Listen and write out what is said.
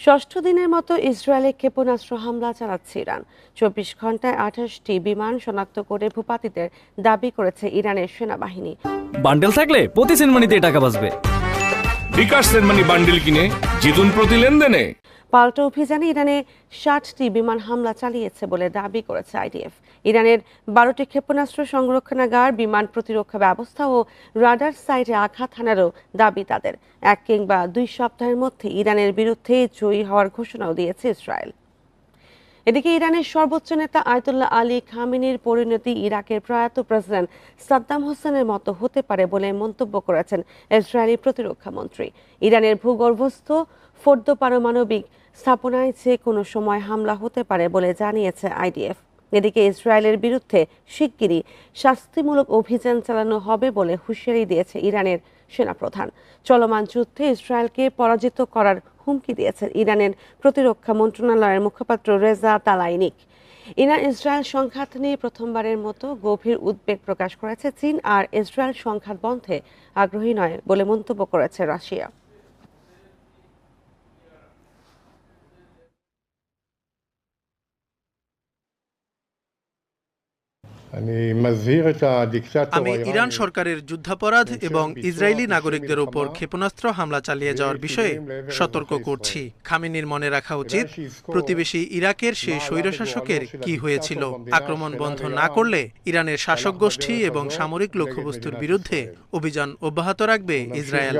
ষষ্ঠ দিনের মতো ইসরায়েলে ক্ষেপণাস্ত্র হামলা চালাচ্ছে ইরান। চব্বিশ ঘন্টায় আঠাশটি বিমান শনাক্ত করে ভূপাতিতে দাবি করেছে ইরানের সেনাবাহিনী। বান্ডেল থাকলে প্রতি সেনমানিতে টাকা বাঁচবে। বিকাশ সেনমানি বান্ডেল কিনে জিতুন প্রতি লেনদেনে। পাল্টা অভিযানে ইরানে ষাটটি বিমান হামলা চালিয়েছে বলে দাবি করেছে আইডিএফ। ইরানের বারোটি ক্ষেপণাস্ত্র সংরক্ষণাগার, বিমান প্রতিরক্ষা ব্যবস্থা ও রাডার সাইটে আঘাত হানারও দাবি তাদের। এক কিংবা দুই সপ্তাহের মধ্যে ইরানের বিরুদ্ধে জয়ী হওয়ার ঘোষণাও দিয়েছে ইসরায়েল। এদিকে ইরানের সর্বোচ্চ নেতা আয়তুল্লাহ আলী খামিনির পরিণতি ইরাকের প্রয়াত প্রেসিডেন্ট সাদ্দাম হোসেনের মতো হতে পারে বলে মন্তব্য করেছেন ইসরায়েলি প্রতিরক্ষা মন্ত্রী। ইরানের ভূগর্ভস্থ ফোর্দ পারমাণবিক স্থাপনায় যে কোনো সময় হামলা হতে পারে বলে জানিয়েছে আইডিএফ। এদিকে ইসরায়েলের বিরুদ্ধে শিগগিরই শাস্তিমূলক অভিযান চালানো হবে বলে হুঁশিয়ারি দিয়েছে ইরানের সেনাপ্রধান। চলমান যুদ্ধে ইসরায়েলকে পরাজিত করার হুমকি দিয়েছেন ইরানের প্রতিরক্ষা মন্ত্রণালয়ের মুখপাত্র রেজা তালাইনিক। ইরান ইসরায়েল সংঘাত নিয়ে প্রথমবারের মতো গভীর উদ্বেগ প্রকাশ করেছে চীন, আর ইসরায়েল সংঘাত বন্ধে আগ্রহী নয় বলে মন্তব্য করেছে রাশিয়া। আমি ইরান সরকারের যুদ্ধাপরাধ এবং ইসরায়েলি নাগরিকদের উপর ক্ষেপণাস্ত্র হামলা চালিয়ে যাওয়ার বিষয়ে সতর্ক করছি খামিনির মনে রাখা উচিত প্রতিবেশী ইরাকের সেই স্বৈরশাসকের কি হয়েছিল আক্রমণ বন্ধ না করলে ইরানের শাসক গোষ্ঠী এবং সামরিক লক্ষ্যবস্তুর বিরুদ্ধে অভিযান অব্যাহত রাখবে ইসরায়েল